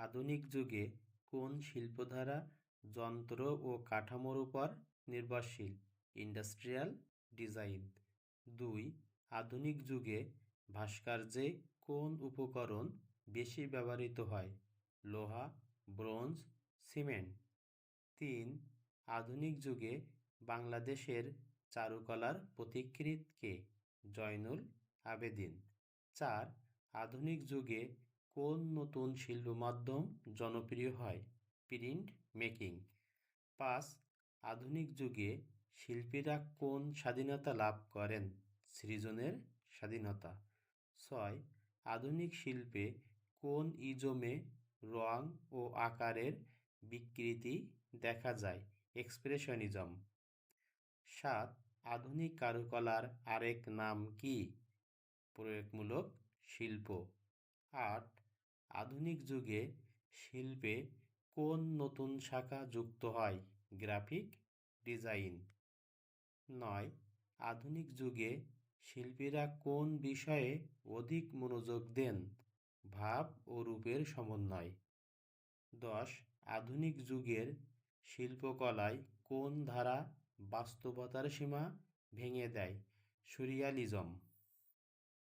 আধুনিক যুগে কোন শিল্পধারা, যন্ত্র ও কাঠামোর উপর নির্ভরশীল? ইন্ডাস্ট্রিয়াল ডিজাইন দুই, আধুনিক যুগে ভাস্কর্যে কোন উপকরণ বেশি ব্যবহৃত হয়? লোহা, ব্রোঞ্জ, সিমেন্ট। তিন, আধুনিক যুগে বাংলাদেশের চারুকলার পথিকৃৎ কে জয়নুল আবেদিন। চার, আধুনিক যুগে কোন নতুন শিল্প মাধ্যম জনপ্রিয় হয়? Print, making. পাঁচ, আধুনিক যুগে শিল্পীরা কোন স্বাধীনতা লাভ করেন? সৃজনের স্বাধীনতা। ছয়, আধুনিক শিল্পে কোন ইজমে রং ও আকারের বিকৃতি দেখা যায়? এক্সপ্রেশনিজম। সাত, আধুনিক কারুকলার আরেক নাম কি? প্রয়োগমূলক শিল্প। আট আধুনিক যুগে শিল্পে কোন নতুন শাখা যুক্ত হয়? Graphic design. নয়, আধুনিক যুগে শিল্পীরা কোন বিষয়ে অধিক মনোযোগ দেন? ভাব ও রূপের সমন্বয়। দশ, আধুনিক যুগের শিল্পকলায় কোন ধারা বাস্তবতার সীমা ভেঙে দেয়? সুরিয়ালিজম।